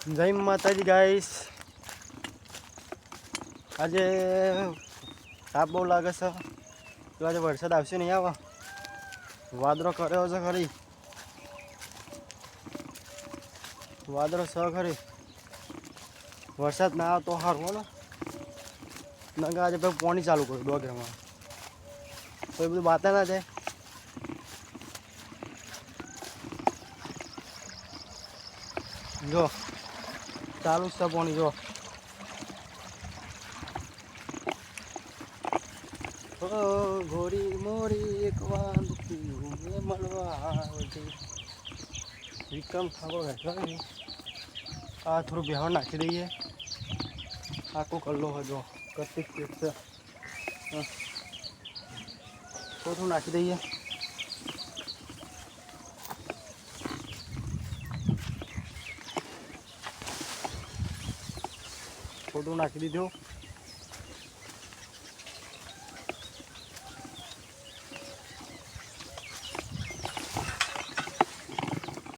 જય માતાજી ગાઈસ આજે તાપ બહુ લાગે છે. તો આજે વરસાદ આવશે નહીં આવે. વાદળો કર્યો છે ખરી. વાદળો છે ખરી. વરસાદ ના આવે તો સારું બોલો ને. નગર આજે ભાઈ પોણી ચાલુ કર્યું ડોગરમાં. તો એ બધું બાતા ના જાય. જો. ચાલુ જ છે પાણી, જો. ઘોડી મોરી એક વાર મળવા વિક્રમ ઠાકોર બેઠો છે. આ થોડું બેહણ નાખી દઈએ. આખો કલ્લો હજો કતિક છે. થોડું નાખી દઈએ. થોડું નાખી દીધું.